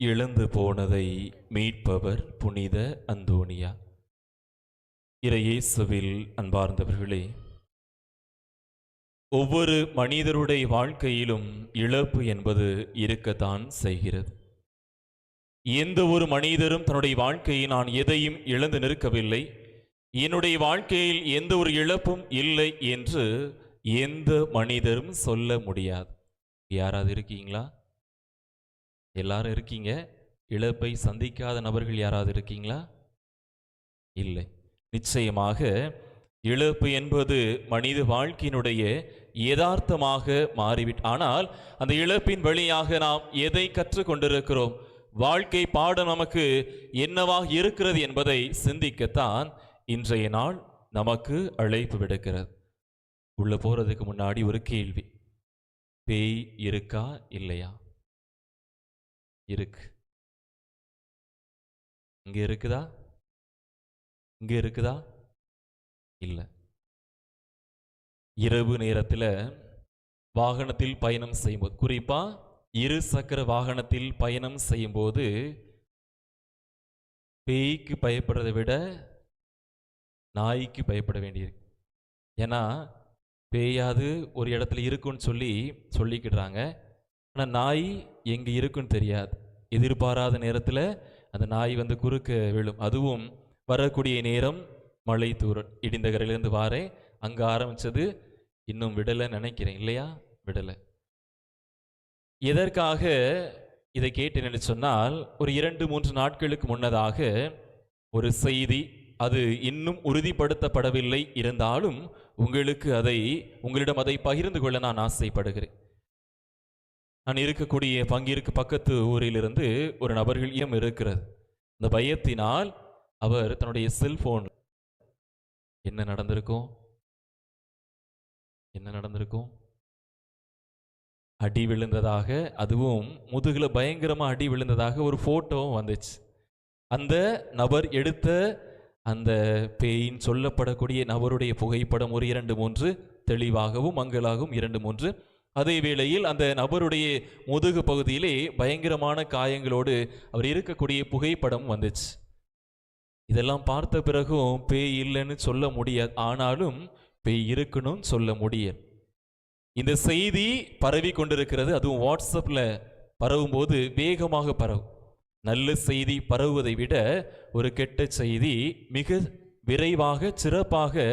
இழந்து போனதை மீட்பவர் புனித அந்தோனியா. இறையேசுவில் அன்பார்ந்தவர்களே ஒவ்வொரு மனிதருடைய வாழ்க்கையிலும் இழப்பு என்பது இருக்கத்தான் செய்கிறது. எந்த ஒரு மனிதரும் தன்னுடைய வாழ்க்கையை நான் எதையும் இழந்து நிற்கவில்லை என்னுடைய வாழ்க்கையில் எந்த ஒரு இழப்பும் இல்லை என்று எந்த மனிதரும் சொல்ல முடியாது. யாராவது இருக்கீங்களா? எல்லாரும் இருக்கீங்க? இழப்பை சந்திக்காத நபர்கள் யாராவது இருக்கீங்களா? இல்லை. நிச்சயமாக இழப்பு என்பது மனித வாழ்க்கையினுடைய யதார்த்தமாக மாறிவிட் ஆனால் அந்த இழப்பின் வழியாக நாம் எதை கற்றுக்கொண்டிருக்கிறோம் வாழ்க்கை பாடம் நமக்கு என்னவாக இருக்கிறது என்பதை சிந்திக்கத்தான் இன்றைய நாள் நமக்கு அழைப்பு விடுக்கிறது. உள்ள போறதுக்கு முன்னாடி ஒரு கேள்வி. பேய் இருக்கா? இல்லையா? இருக்கு. இங்க இருக்குதா? இங்க இருக்குதா? இல்லை. இரவு நேரத்தில் வாகனத்தில் பயணம் செய்யும்போது குறிப்பா இரு சக்கர வாகனத்தில் பயணம் செய்யும்போது பேய்க்கு பயப்படுறதை விட நாய்க்கு பயப்பட வேண்டியிருக்கு. ஏன்னா பேயாது ஒரு இடத்துல இருக்குன்னு சொல்லி சொல்லிக்கிடுறாங்க. ஆனால் நாய் எங்கே இருக்குன்னு தெரியாது. எதிர்பாராத நேரத்தில் அந்த நாய் வந்து குறுக்க விழும். அதுவும் வரக்கூடிய நேரம் மழை தூரல் இடிந்த கரையிலேருந்து அங்கே ஆரம்பிச்சது இன்னும் விடலை நினைக்கிறேன். இல்லையா? விடலை. எதற்காக இதை கேட்டு சொன்னால் ஒரு இரண்டு மூன்று நாட்களுக்கு முன்னதாக ஒரு செய்தி அது இன்னும் உறுதிப்படுத்தப்படவில்லை. இருந்தாலும் உங்களுக்கு அதை உங்களிடம் அதை பகிர்ந்து கொள்ள நான் ஆசைப்படுகிறேன். நான் இருக்கக்கூடிய பங்கிற்கு பக்கத்து ஊரிலிருந்து ஒரு நபர்களிடம் இருக்கிறது. இந்த பயத்தினால் அவர் தன்னுடைய செல்போன் என்ன நடந்திருக்கும்? என்ன நடந்திருக்கும்? அடி விழுந்ததாக அதுவும் முதுகில் பயங்கரமாக அடி விழுந்ததாக ஒரு ஃபோட்டோவும் வந்துச்சு. அந்த நபர் எடுத்த அந்த பேயின் சொல்லப்படக்கூடிய நபருடைய புகைப்படம் ஒரு இரண்டு மூன்று தெளிவாகவும் மங்களாகவும் இரண்டு மூன்று அதே வேளையில் அந்த நபருடைய முதுகு பகுதியிலே பயங்கரமான காயங்களோடு அவர் இருக்கக்கூடிய புகைப்படம் வந்துச்சு. இதெல்லாம் பார்த்த பிறகும் பேய் இல்லைன்னு சொல்ல முடியாது. ஆனாலும் பேய் இருக்கணும்னு சொல்ல முடியல் இந்த செய்தி பரவி கொண்டிருக்கிறது. அதுவும் வாட்ஸ்அப்பில் பரவும்போது வேகமாக பரவும். நல்ல செய்தி பரவுவதை விட ஒரு கெட்ட செய்தி மிக விரைவாக சிறப்பாக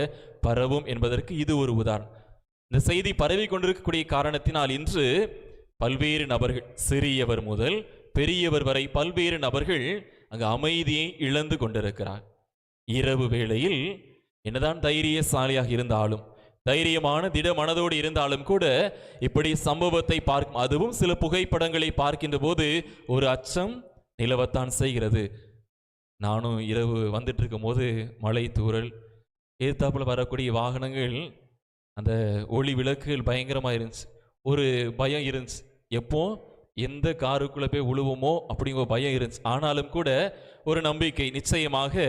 பரவும் என்பதற்கு இது ஒரு உதாரணம். இந்த செய்தி பரவி கொண்டிருக்கக்கூடிய காரணத்தினால் இன்று பல்வேறு நபர்கள் சிறியவர் முதல் பெரியவர் வரை பல்வேறு நபர்கள் அங்கு அமைதியை இழந்து கொண்டிருக்கிறார். இரவு வேளையில் என்னதான் தைரியசாலியாக இருந்தாலும் தைரியமான திட மனதோடு இருந்தாலும் கூட இப்படி சம்பவத்தை பார்க்கும் அதுவும் சில புகைப்படங்களை பார்க்கின்ற போது ஒரு அச்சம் நிலவத்தான் செய்கிறது. நானும் இரவு வந்துட்டு இருக்கும் போது மழை தூறல் எதிர்த்தாப்புல வரக்கூடிய வாகனங்கள் அந்த ஒளி விளக்குகள் பயங்கரமாக இருந்துச்சு. ஒரு பயம் இருந்துச்சு. எப்போ? எந்த காருக்குள்ளே போய் உழுவோமோ அப்படிங்கிற பயம் இருந்துச்சு. ஆனாலும் கூட ஒரு நம்பிக்கை நிச்சயமாக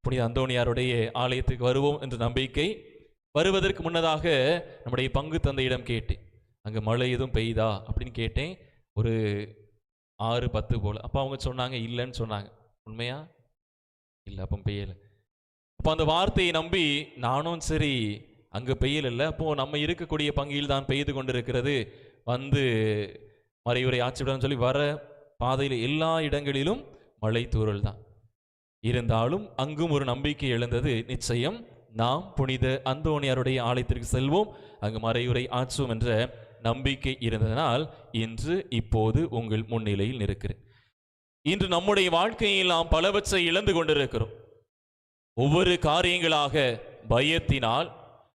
புனித அந்தோணியாருடைய ஆலயத்துக்கு வருவோம் என்ற நம்பிக்கை வருவதற்கு முன்னதாக நம்முடைய பங்கு தந்தையிடம் கேட்டேன். அங்கே மழை எதுவும் பெய்யுதா? அப்படின்னு கேட்டேன். ஒரு ஆறு பத்து போல். அப்போ அவங்க சொன்னாங்க இல்லைன்னு சொன்னாங்க. உண்மையா? இல்லை அப்போ பெய்யலை. அப்போ அந்த வார்த்தையை நம்பி நானும் சரி அங்கே பெய்யல் இல்லை. அப்போ நம்ம இருக்கக்கூடிய பங்கில் தான் பெய்து கொண்டிருக்கிறது. வந்து மறைவுரை ஆட்சிவிடம் சொல்லி வர பாதையில் எல்லா இடங்களிலும் மழை தூறல் தான். இருந்தாலும் அங்கும் ஒரு நம்பிக்கை எழுந்தது. நிச்சயம் நாம் புனித அந்தோணியாருடைய ஆலயத்திற்கு செல்வோம். அங்கு மறையுரை ஆற்றுவோம் என்ற நம்பிக்கை இருந்ததனால் இன்று இப்போது உங்கள் முன்னிலையில் இருக்கிறேன் இன்று நம்முடைய வாழ்க்கையில் நாம் பலவற்றை இழந்து கொண்டிருக்கிறோம். ஒவ்வொரு காரியங்களாக பயத்தினால்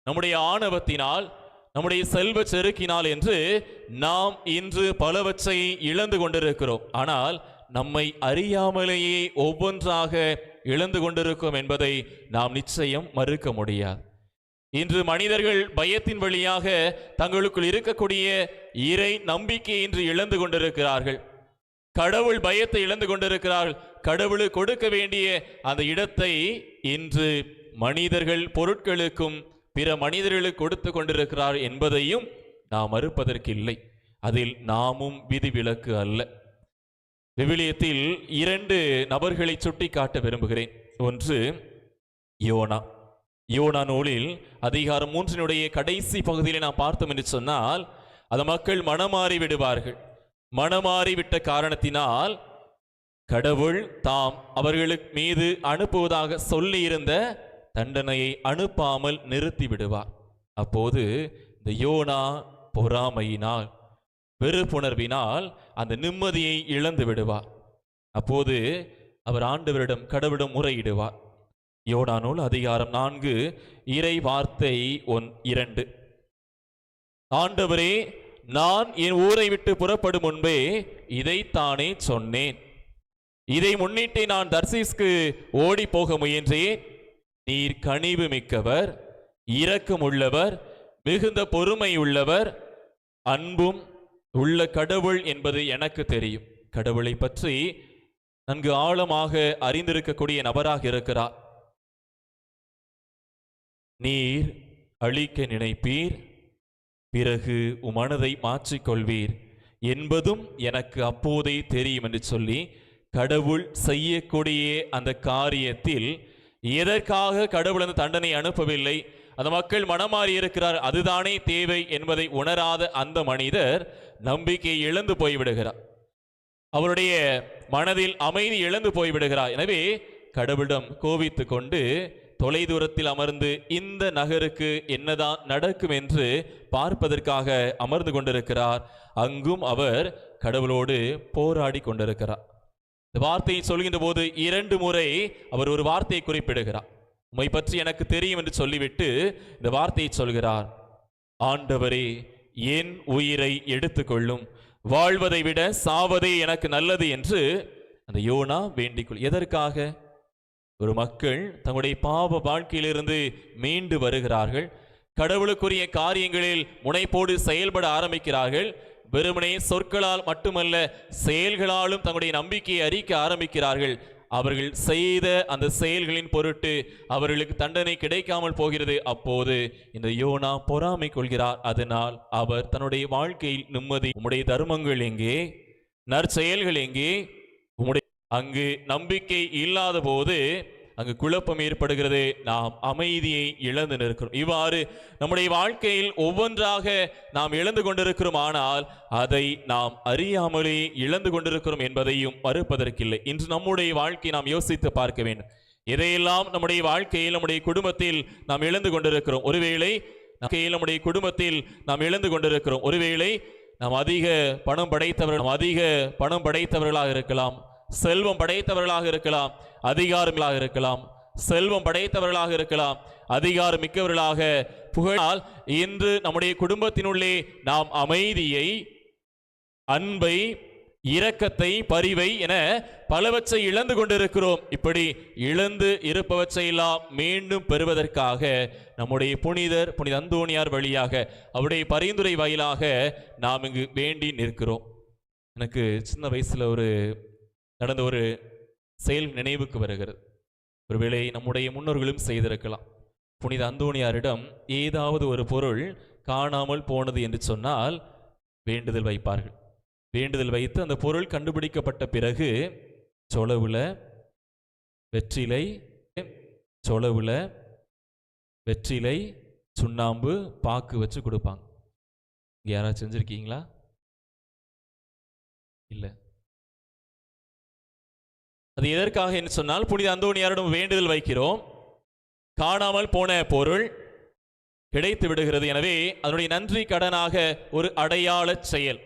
நம்முடைய ஆணவத்தினால் நம்முடைய செல்வ செருக்கினால் என்று நாம் இன்று பலவற்றை இழந்து கொண்டிருக்கிறோம். ஆனால் நம்மை அறியாமலேயே ஒவ்வொன்றாக இழந்து கொண்டிருக்கும் என்பதை நாம் நிச்சயம் மறுக்க முடியாது. இன்று மனிதர்கள் பயத்தின் வழியாக தங்களுக்குள் இருக்கக்கூடிய இறை நம்பிக்கையை இன்று இழந்து கொண்டிருக்கிறார்கள். கடவுள் பயத்தை இழந்து கொண்டிருக்கிறார்கள். கடவுளுக்கு கொடுக்க வேண்டிய அந்த இடத்தை இன்று மனிதர்கள் பொருட்களுக்கும் பிற மனிதர்களுக்கு கொடுத்து கொண்டிருக்கிறார் என்பதையும் நாம் மறுப்பதற்கு இல்லை அதில் நாமும் விதிவிலக்கு அல்ல. விவிலியத்தில் இரண்டு நபர்களை சுட்டி காட்ட விரும்புகிறேன். ஒன்று யோனா. யோனா நூலில் அதிகாரம் மூன்றினுடைய கடைசி பகுதியில் நாம் பார்த்தோம் என்று சொன்னால் அந்த மக்கள் மனமாறி விடுவார்கள். மனமாறி விட்ட காரணத்தினால் கடவுள் தாம் அவர்களுக்கு மீது அனுப்புவதாக சொல்லியிருந்த தண்டனையை அனுப்பாமல் நிறுத்திவிடுவார் அப்போது இந்த யோனா பொறாமையினால் வெறுப்புணர்வினால் அந்த நிம்மதியை இழந்து விடுவார் அப்போது அவர் ஆண்டவரிடம் கடவுளிடம் முறையிடுவார் யோனா நூல் அதிகாரம் நான்கு இறை வார்த்தை ஒன் இரண்டு. ஆண்டவரே நான் என் ஊரை விட்டு புறப்படும் முன்பே இதைத்தானே சொன்னேன். இதை முன்னிட்டு நான் தர்சீஸ்க்கு ஓடி போக முயன்றேன். நீர் கனிவு மிக்கவர் இரக்கமுள்ளவர் மிகுந்த பொறுமை உள்ளவர் அன்பும் உள்ள கடவுள் என்பது எனக்கு தெரியும். கடவுளை பற்றி நன்கு ஆழமாக அறிந்திருக்கக்கூடிய நபராக இருக்கிறார். நீர் அழிக்க நினைப்பீர் பிறகு உமனதை மனதை மாற்றிக்கொள்வீர். என்பதும் எனக்கு அப்போதே தெரியும் என்று சொல்லி கடவுள் செய்யக்கூடிய அந்த காரியத்தில் எதற்காக கடவுள் அந்த தண்டனை அனுப்பவில்லை? அந்த மக்கள் மனமாறி இருக்கிறார். அதுதானே தேவை என்பதை உணராத அந்த மனிதர் நம்பிக்கையை இழந்து போய்விடுகிறார். அவருடைய மனதில் அமைதி இழந்து போய்விடுகிறார். எனவே கடவுளிடம் கோவித்து கொண்டு தொலைதூரத்தில் அமர்ந்து இந்த நகருக்கு என்னதான் நடக்கும் என்று பார்ப்பதற்காக அமர்ந்து கொண்டிருக்கிறார். அங்கும் அவர் கடவுளோடு போராடி கொண்டிருக்கிறார். இந்த வார்த்தையை சொல்கின்ற போது இரண்டு முறை அவர் ஒரு வார்த்தையை குறிப்பிடுகிறார். உம்மை பற்றி எனக்கு தெரியும் என்று சொல்லிவிட்டு இந்த வார்த்தையை சொல்கிறார். ஆண்டவரே என் உயிரை எடுத்துக்கொள்ளும். வாழ்வதை விட சாவதே எனக்கு நல்லது என்று அந்த யோனா வேண்டிக்கொள் எதற்காக? ஒரு மக்கள் தங்களுடைய பாவ வாழ்க்கையிலிருந்து மீண்டு வருகிறார்கள். கடவுளுக்குரிய காரியங்களில் முனைப்போடு செயல்பட ஆரம்பிக்கிறார்கள். வெறுமனே சொற்களால் மட்டுமல்ல செயல்களாலும் தங்களுடைய நம்பிக்கையை அறிக்க ஆரம்பிக்கிறார்கள். அவர்கள் செய்த அந்த செயல்களின் பொருட்டு அவர்களுக்கு தண்டனை கிடைக்காமல் போகிறது. அப்போது இந்த யோனா பொறாமை கொள்கிறார். அதனால் அவர் தன்னுடைய வாழ்க்கையில் நிம்மதி உம்முடைய தர்மங்கள் எங்கே? நற்செயல்கள் எங்கே? உம்முடைய அங்கு நம்பிக்கை இல்லாத போது அங்கு குழப்பம் ஏற்படுகிறது. நாம் அமைதியை இழந்து நிற்கிறோம். இவ்வாறு நம்முடைய வாழ்க்கையில் ஒவ்வொன்றாக நாம் இழந்து கொண்டிருக்கிறோம். ஆனால் அதை நாம் அறியாமலே இழந்து கொண்டிருக்கிறோம் என்பதையும் மறுப்பதற்கில்லை. இன்று நம்முடைய வாழ்க்கையை நாம் யோசித்து பார்க்க வேண்டும். இதையெல்லாம் நம்முடைய வாழ்க்கையில் நம்முடைய குடும்பத்தில் நாம் இழந்து கொண்டிருக்கிறோம். ஒருவேளை வாழ்க்கையில் நம்முடைய குடும்பத்தில் நாம் இழந்து கொண்டிருக்கிறோம். ஒருவேளை நாம் அதிக பணம் படைத்தவர்கள் அதிக பணம் படைத்தவர்களாக இருக்கலாம். செல்வம் படைத்தவர்களாக இருக்கலாம் அதிகாரங்களாக இருக்கலாம். செல்வம் படைத்தவர்களாக இருக்கலாம் அதிகாரம் மிக்கவர்களாக புகழால் இன்று நம்முடைய குடும்பத்தினுள்ளே நாம் அமைதியை அன்பை இரக்கத்தை பரிவை என பலவற்றை இழந்து கொண்டிருக்கிறோம். இப்படி இழந்து இருப்பவற்றையெல்லாம் மீண்டும் பெறுவதற்காக நம்முடைய புனிதர் புனித அந்தோணியார் வழியாக அவருடைய பரிந்துரை வாயிலாக நாம் இங்கு வேண்டி நிற்கிறோம். எனக்கு சின்ன வயசுல ஒரு நடந்த ஒரு செயல் நினைவுக்கு வருகிறது. ஒருவேளை நம்முடைய முன்னோர்களும் செய்திருக்கலாம். புனித அந்தோணியாரிடம் ஏதாவது ஒரு பொருள் காணாமல் போனது என்று சொன்னால் வேண்டுதல் வைப்பார்கள். வேண்டுதல் வைத்து அந்த பொருள் கண்டுபிடிக்கப்பட்ட பிறகு சொலவுல வெற்றிலை சொலவுல வெற்றிலை சுண்ணாம்பு பாக்கு வச்சு கொடுப்பாங்க. யாராவது செஞ்சுருக்கீங்களா? இல்லை. அது எதற்காக என்று சொன்னால் புனித அந்தோணியாரிடம் வேண்டுதல் வைக்கிறோம். காணாமல் போன பொருள் கிடைத்து விடுகிறது. எனவே அதனுடைய நன்றி கடனாக ஒரு அடையாள செயல்.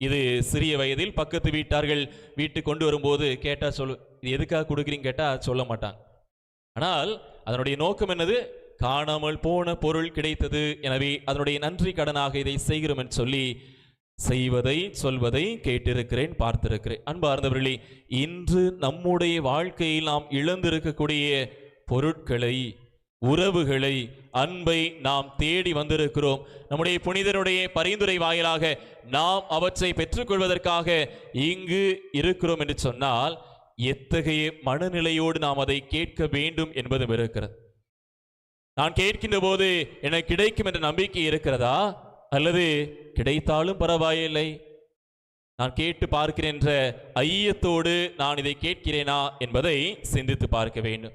இது சிறிய வயதில் பக்கத்து வீட்டார்கள் வீட்டுக்கு கொண்டு வரும்போது கேட்டால் சொல் இது எதுக்காக கொடுக்குறீங்க கேட்டால் சொல்ல மாட்டாங்க. ஆனால் அதனுடைய நோக்கம் என்னது? காணாமல் போன பொருள் கிடைத்தது. எனவே அதனுடைய நன்றி கடனாக இதை செய்கிறோம் என்று சொல்லி செய்வதை சொல்வதை கேட்டிருக்கிறேன் பார்த்திருக்கிறேன். அன்பார்ந்தவர்களே இன்று நம்முடைய வாழ்க்கையில் நாம் இழந்திருக்கக்கூடிய பொருட்களை உறவுகளை அன்பை நாம் தேடி வந்திருக்கிறோம். நம்முடைய புனிதருடைய பரிந்துரை வாயிலாக நாம் அவற்றை பெற்றுக்கொள்வதற்காக இங்கு இருக்கிறோம் என்று சொன்னால் எத்தகைய மனநிலையோடு நாம் அதை கேட்க வேண்டும் என்பதும் இருக்கிறது. நான் கேட்கின்ற போது எனக்கு கிடைக்கும் என்ற நம்பிக்கை இருக்கிறதா? அல்லது கிடைத்தாலும் பரவாயில்லை. நான் கேட்டு பார்க்கிறேன் என்ற ஐயத்தோடு நான் இதை கேட்கிறேனா என்பதை சிந்தித்து பார்க்க வேண்டும்.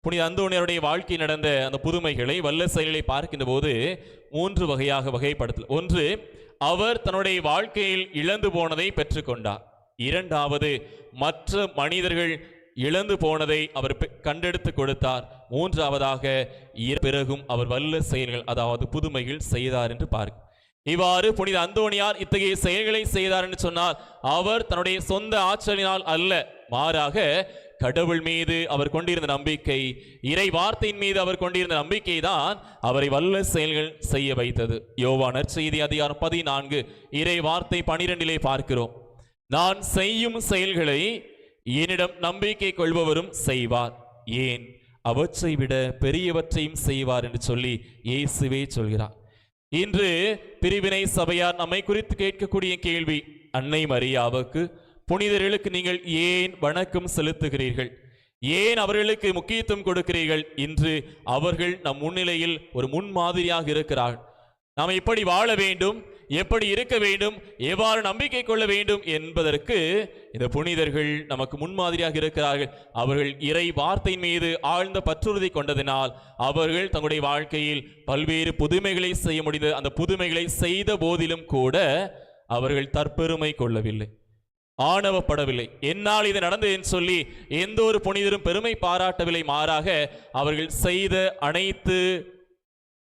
புனித அந்தோணியருடைய வாழ்க்கை நடந்த அந்த புதுமைகளை வல்ல செயல்களை பார்க்கின்ற போது மூன்று வகையாக வகைப்படுத்தல். ஒன்று அவர் தன்னுடைய வாழ்க்கையில் இழந்து போனதை பெற்றுக்கொண்டார். இரண்டாவது மற்ற மனிதர்கள் இழந்து போனதை அவர் பெ- கண்டெடுத்து கொடுத்தார். மூன்றாவதாக பிறகும் அவர் வல்ல செயல்கள் அதாவது புதுமைகள் செய்தார் என்று பார்க்க இவ்வாறு புனித அந்தோணியார் இத்தகைய செயல்களை செய்தார் என்று சொன்னால் அவர் தன்னுடைய சொந்த ஆற்றலினால் அல்ல மாறாக கடவுள் மீது அவர் கொண்டிருந்த நம்பிக்கை இறை வார்த்தையின் மீது அவர் கொண்டிருந்த நம்பிக்கை தான் அவரை வல்ல செயல்கள் செய்ய வைத்தது. யோவானர் செய்தி அதிகாரம் பதினான்கு இறை வார்த்தை பனிரெண்டிலே பார்க்கிறோம். நான் செய்யும் செயல்களை என்னிடம் நம்பிக்கை கொள்பவரும் செய்வார். ஏன்? அவற்றை விட பெரியவற்றையும் செய்வார் என்று சொல்லி இயேசுவே சொல்கிறார். இன்று பிரிவினை சபையார் நம்மை குறித்து கேட்கக்கூடிய கேள்வி. அன்னை மரியாவுக்கு புனிதர்களுக்கு நீங்கள் ஏன் வணக்கம் செலுத்துகிறீர்கள்? ஏன் அவர்களுக்கு முக்கியத்துவம் கொடுக்கிறீர்கள்? இன்று அவர்கள் நம் முன்னிலையில் ஒரு முன்மாதிரியாக இருக்கிறார்கள். நாம் எப்படி வாழ வேண்டும். எப்படி இருக்க வேண்டும் எவ்வாறு நம்பிக்கை கொள்ள வேண்டும் என்பதற்கு இந்த புனிதர்கள் நமக்கு முன்மாதிரியாக இருக்கிறார்கள். அவர்கள் இறை வார்த்தையின் மீது ஆழ்ந்த பற்றுறுதி கொண்டதினால் அவர்கள் தங்களுடைய வாழ்க்கையில் பல்வேறு புதுமைகளை செய்ய முடிந்தது அந்த புதுமைகளை செய்த போதிலும் கூட அவர்கள் தற்பெருமை கொள்ளவில்லை ஆணவப்படவில்லை. என்னால் இது நடந்தது என்று சொல்லி எந்த ஒரு புனிதரும் பெருமை பாராட்டவில்லை. மாறாக அவர்கள் செய்த அனைத்து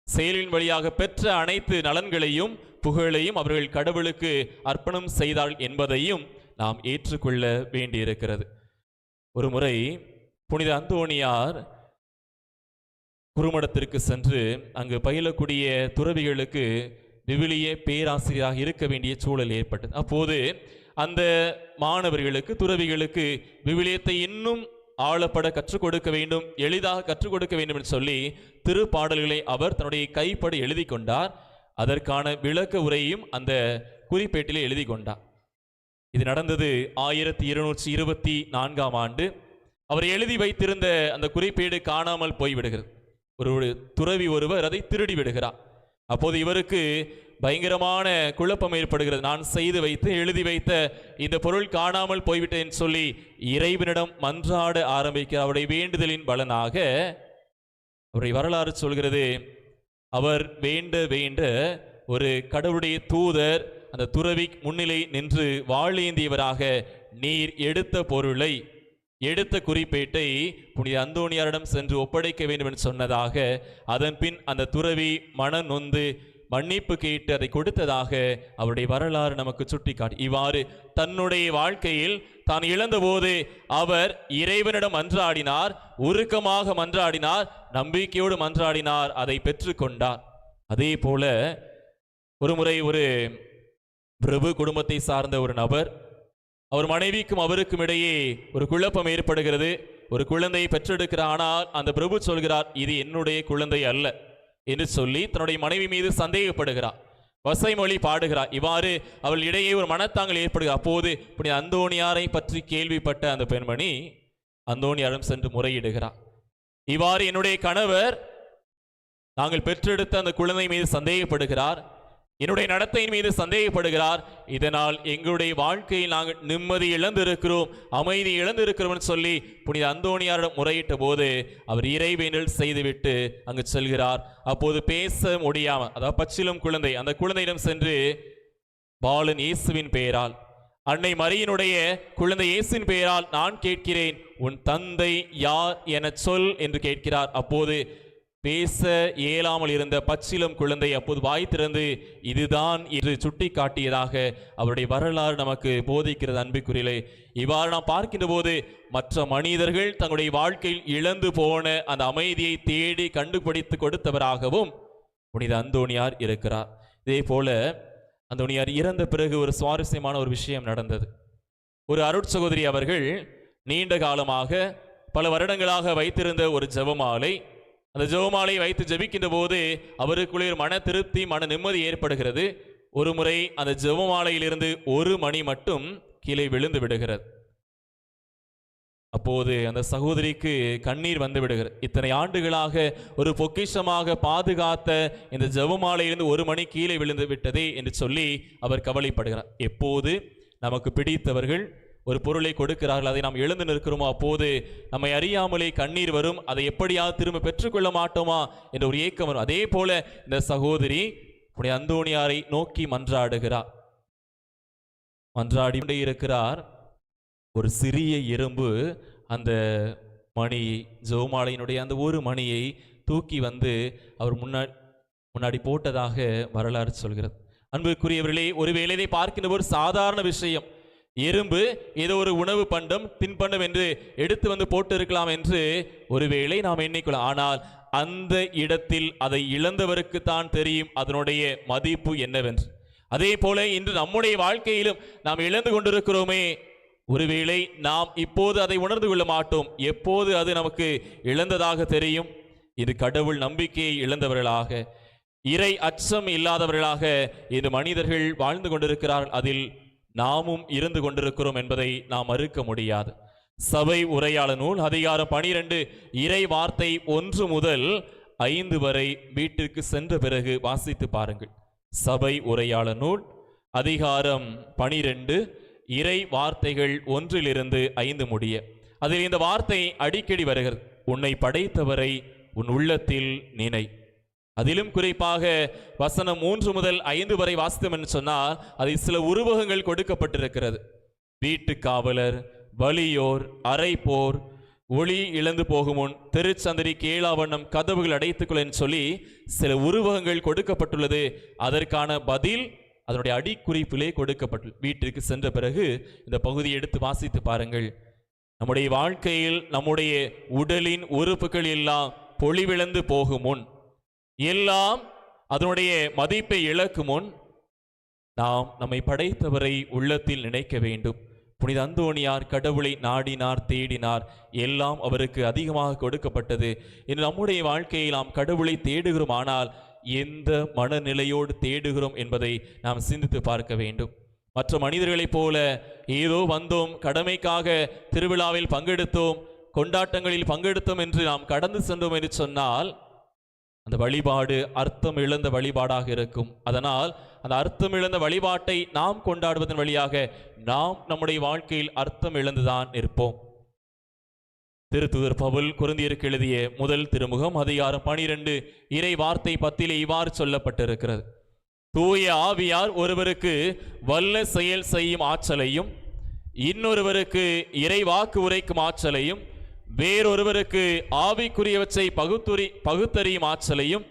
செயலின் வழியாக பெற்ற அனைத்து நலன்களையும் புகழையும் அவர்கள் கடவுளுக்கு அர்ப்பணம் செய்தாள் என்பதையும் நாம் ஏற்றுக்கொள்ள வேண்டியிருக்கிறது. ஒரு முறை புனித அந்தோணியார் குருமடத்திற்கு சென்று அங்கு பயிலக்கூடிய துறவிகளுக்கு விவிலிய பேராசிரியராக இருக்க வேண்டிய சூழல் ஏற்பட்டது. அப்போது அந்த மாணவர்களுக்கு துறவிகளுக்கு விவிலியத்தை இன்னும் ஆழப்பட கற்றுக் கொடுக்க வேண்டும் எளிதாக கற்றுக் கொடுக்க வேண்டும் என்று சொல்லி திருப்பாடல்களை அவர் தன்னுடைய கைப்பட எழுதி கொண்டார். அதற்கான விளக்க உரையும் அந்த குறிப்பேட்டிலே எழுதி கொண்டார் இது நடந்தது ஆயிரத்தி இருநூற்றி இருபத்தி நான்காம் ஆண்டு. அவர் எழுதி வைத்திருந்த அந்த குறிப்பேடு காணாமல் போய்விடுகிறது. ஒரு துறவி ஒருவர் அதை திருடி விடுகிறார். அப்போது இவருக்கு பயங்கரமான குழப்பம் ஏற்படுகிறது. நான் செய்து வைத்து எழுதி வைத்த இந்த பொருள் காணாமல் போய்விட்டேன் சொல்லி இறைவனிடம் மன்றாட ஆரம்பிக்க அவருடைய வேண்டுதலின் பலனாக அவருடைய வரலாறு சொல்கிறது அவர் வேண்ட வேண்ட ஒரு கடவுளுடைய தூதர் அந்த துறவி முன்னிலை நின்று வாழேந்தியவராக நீர் எடுத்த பொருளை எடுத்த குறிப்பேட்டை புனித அந்தோணியாரிடம் சென்று ஒப்படைக்க வேண்டும் என்று சொன்னதாக அதன் பின் அந்த துறவி மன நொந்து மன்னிப்பு கேட்டு அதை கொடுத்ததாக அவருடைய வரலாறு நமக்கு சுட்டிக்காட்டி. இவ்வாறு தன்னுடைய வாழ்க்கையில் தான் இழந்தபோது அவர் இறைவனிடம் மன்றாடினார் உருக்கமாக மன்றாடினார் நம்பிக்கையோடு மன்றாடினார் அதை பெற்றுக்கொண்டார். அதே போல ஒரு முறை ஒரு பிரபு குடும்பத்தை சார்ந்த ஒரு நபர் அவர் மனைவிக்கும் அவருக்கும் இடையே ஒரு குழப்பம் ஏற்படுகிறது. ஒரு குழந்தையை பெற்றெடுக்கிறார் ஆனால் அந்த பிரபு சொல்கிறார் இது என்னுடைய குழந்தை அல்ல. என்று சொல்லி தன்னுடைய மனைவி மீது சந்தேகப்படுகிறார். வசைமொழி பாடுகிறார். இவ்வாறு அவள் இடையே ஒரு மனத்தாங்கல் ஏற்படுகிறது. அப்போது இப்படி அந்தோணியாரை பற்றி கேள்விப்பட்ட அந்த பெண்மணி அந்தோணியாரிடம் சென்று முறையிடுகிறார். இவ்வாறு என்னுடைய கணவர் நாங்கள் பெற்றெடுத்த அந்த குழந்தை மீது சந்தேகப்படுகிறார். என்னுடைய நடத்தையின் மீது சந்தேகப்படுகிறார். இதனால் எங்களுடைய வாழ்க்கையில் நாங்கள் நிம்மதி இழந்திருக்கிறோம் அமைதி இழந்திருக்கிறோம்னு சொல்லி புனித அந்தோணியாரிடம் முறையிட்ட போது அவர் இறைவேனல் செய்துவிட்டு அங்கு செல்கிறார். அப்போது பேச முடியாம அதாவது பச்சிலும் குழந்தை அந்த குழந்தையிடம் சென்று பாலன் இயேசுவின் பெயரால் அன்னை மரியினுடைய குழந்தை இயேசுவின் பெயரால் நான் கேட்கிறேன் உன் தந்தை யார் என சொல் என்று கேட்கிறார். அப்போது பேச இயலாமல் இருந்த பச்சிலம் குழந்தை அப்போது வாய் திறந்து இதுதான் என்று சுட்டி காட்டியதாக அவருடைய வரலாறு நமக்கு போதிக்கிறது அன்புக்குரியலே இவ்வாறு நாம் பார்க்கின்ற போது மற்ற மனிதர்கள் தங்களுடைய வாழ்க்கையில் இழந்து போன அந்த அமைதியை தேடி கண்டுபிடித்து கொடுத்தவராகவும் புனித அந்தோணியார் இருக்கிறார். இதே போல அந்தோணியார் இறந்த பிறகு ஒரு சுவாரஸ்யமான ஒரு விஷயம் நடந்தது. ஒரு அருட்சகோதரி அவர்கள் நீண்ட காலமாக பல வருடங்களாக வைத்திருந்த ஒரு ஜபமாலை அந்த ஜெபமாலை வைத்து ஜெபிக்கின்ற போது அவருக்குள்ளே ஒரு மன திருப்தி மன நிம்மதி ஏற்படுகிறது. ஒரு முறை அந்த ஜெபமாலையிலிருந்து ஒரு மணி மட்டும் கீழே விழுந்து விடுகிறது. அப்போது அந்த சகோதரிக்கு கண்ணீர் வந்து விடுகிறது. இத்தனை ஆண்டுகளாக ஒரு பொக்கிஷமாக பாதுகாத்த இந்த ஜெபமாலையிலிருந்து ஒரு மணி கீழே விழுந்து விட்டதே என்று சொல்லி அவர் கவலைப்படுகிறார். எப்போது? நமக்கு பிடித்தவர்கள் ஒரு பொருளை கொடுக்கிறார்கள் அதை நாம் எழுந்து நிற்கிறோமோ அப்போது நம்மை அறியாமலே கண்ணீர் வரும் அதை எப்படியாவது திரும்ப பெற்றுக்கொள்ள மாட்டோமா என்ற ஒரு ஏக்கம் வரும். அதே போல இந்த சகோதரி உடைய அந்தோணியாரை நோக்கி மன்றாடுகிறார். மன்றாடி கொண்டே இருக்கிறார். ஒரு சிறிய எறும்பு அந்த மணி ஜோமாலையினுடைய அந்த ஒரு மணியை தூக்கி வந்து அவர் முன்னாடி முன்னாடி போட்டதாக வரலாறு சொல்கிறது. அன்புக்குரியவர்களே ஒருவேளை இதை பார்க்கின்ற ஒரு சாதாரண விஷயம். எறும்பு ஏதோ ஒரு உணவு பண்டம் தின்பண்டம் என்று எடுத்து வந்து போட்டு இருக்கலாம் என்று ஒருவேளை நாம் எண்ணிக்கலாம் ஆனால் அந்த இடத்தில் அதை இழந்தவருக்கு தான் தெரியும் அதனுடைய மதிப்பு என்னவென்று. அதே போல இன்று நம்முடைய வாழ்க்கையிலும் நாம் இழந்து கொண்டிருக்கிறோமே ஒருவேளை நாம் இப்போது அதை உணர்ந்து கொள்ள மாட்டோம். எப்போது அது நமக்கு இழந்ததாக தெரியும்? இது கடவுள் நம்பிக்கையை இழந்தவர்களாக இறை அச்சம் இல்லாதவர்களாக இந்த மனிதர்கள் வாழ்ந்து கொண்டிருக்கிறார்கள். அதில் நாமும் இருந்து கொண்டிருக்கிறோம் என்பதை நாம் மறுக்க முடியாது. சபை உரையாளர் நூல் அதிகாரம் பனிரெண்டு இறை வார்த்தை ஒன்று முதல் ஐந்து வரை வீட்டிற்கு சென்ற பிறகு வாசித்து பாருங்கள். சபை உரையாளர் நூல் அதிகாரம் பனிரெண்டு இறை வார்த்தைகள் ஒன்றிலிருந்து ஐந்து முடிய. அதில் இந்த வார்த்தை அடிக்கடி வருகிறது. உன்னை படைத்தவரை உன் உள்ளத்தில் நினை. அதிலும் குறிப்பாக வசனம் மூன்று முதல் ஐந்து வரை வாசித்தோம் என்று சொன்னால் அதில் சில உருவகங்கள் கொடுக்கப்பட்டிருக்கிறது. வீட்டு காவலர் வலியோர் அரைப்போர் ஒளி இழந்து போகும் முன் திருச்சந்திரி கேளாவண்ணம் கதவுகள் அடைத்துக்கொள்ள என்று சொல்லி சில உருவகங்கள் கொடுக்கப்பட்டுள்ளது. அதற்கான பதில் அதனுடைய அடிக்குறிப்பிலே கொடுக்கப்பட்டு வீட்டிற்கு சென்ற பிறகு இந்த பகுதியை எடுத்து வாசித்து பாருங்கள். நம்முடைய வாழ்க்கையில் நம்முடைய உடலின் உறுப்புகள் எல்லாம் பொலிவிழந்து போகும் முன் எல்லாம் அதனுடைய மதிப்பை இழக்கும் முன் நாம் நம்மை படைத்தவரை உள்ளத்தில் நினைக்க வேண்டும். புனித அந்தோணியார் கடவுளை நாடினார் தேடினார். எல்லாம் அவருக்கு அதிகமாக கொடுக்கப்பட்டது. இன்று நம்முடைய வாழ்க்கையில் நாம் கடவுளை தேடுகிறோம் ஆனால் எந்த மனநிலையோடு தேடுகிறோம் என்பதை நாம் சிந்தித்து பார்க்க வேண்டும். மற்ற மனிதர்களைப் போல ஏதோ வந்தோம் கடமைக்காக திருவிழாவில் பங்கெடுத்தோம் கொண்டாட்டங்களில் பங்கெடுத்தோம் என்று நாம் கடந்து சென்றோம் என்று சொன்னால் அந்த வழிபாடு அர்த்தம் இழந்த வழிபாடாக இருக்கும். அதனால் அந்த அர்த்தம் இழந்த வழிபாட்டை நாம் கொண்டாடுவதன் வழியாக நாம் நம்முடைய வாழ்க்கையில் அர்த்தம் இழந்துதான் இருப்போம் திருத்துதர் பவுல் குருந்தியருக்கு எழுதிய முதல் திருமுகம் அதிகாரம் பனிரெண்டு இறை வார்த்தை பத்திலே இவ்வாறு சொல்லப்பட்டிருக்கிறது. தூய ஆவியார் ஒருவருக்கு வல்ல செயல் செய்யும் ஆற்றலையும் இன்னொருவருக்கு இறை வாக்கு உரைக்கும் ஆற்றலையும் வேறொருவருக்கு ஆவிக்குரியவற்றை பகுத்துரி பகுத்தறியும் ஆற்றலையும்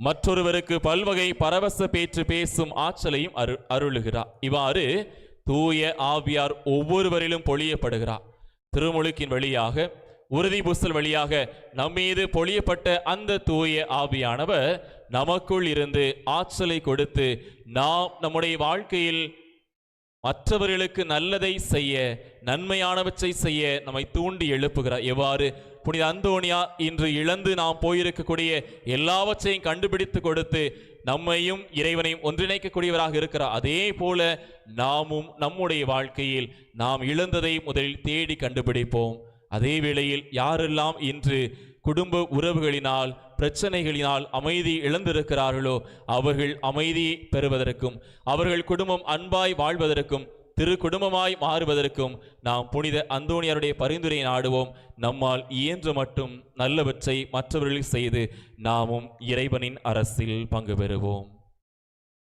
மற்றொருவருக்கு பல்வகை பரவச பேற்று பேசும் ஆற்றலையும் அரு அருளுகிறார் இவ்வாறு தூய ஆவியார் ஒவ்வொருவரிலும் பொழியப்படுகிறார் திருமுழுக்கின் வழியாக உறுதி புஸ்தல் வழியாக நம்மீது பொழியப்பட்ட அந்த தூய ஆவியானவர் நமக்குள் இருந்து ஆற்றலை கொடுத்து நாம் நம்முடைய வாழ்க்கையில் மற்றவர்களுக்கு நல்லதை செய்ய நன்மையானவற்றை செய்ய நம்மை தூண்டி எழுப்புகிறார் எவ்வாறு? புனித அந்தோணியா இன்று இழந்து நாம் போயிருக்கக்கூடிய எல்லாவற்றையும் கண்டுபிடித்து கொடுத்து நம்மையும் இறைவனையும் ஒன்றிணைக்கக்கூடியவராக இருக்கிறார் அதே போல நாமும் நம்முடைய வாழ்க்கையில் நாம் இழந்ததை முதலில் தேடி கண்டுபிடிப்போம். அதே வேளையில் யாரெல்லாம் இன்று குடும்ப உறவுகளினால் பிரச்சனைகளினால் அமைதி இழந்திருக்கிறார்களோ அவர்கள் அமைதி பெறுவதற்கும் அவர்கள் குடும்பம் அன்பாய் வாழ்வதற்கும் திரு குடும்பமாய் மாறுவதற்கும் நாம் புனித அந்தோணியாருடைய பரிந்துரையை நாடுவோம். நம்மால் இயன்ற மட்டும் நல்லவற்றை மற்றவர்களுக்கு செய்து நாமும் இறைவனின் அரசில் பங்கு பெறுவோம்.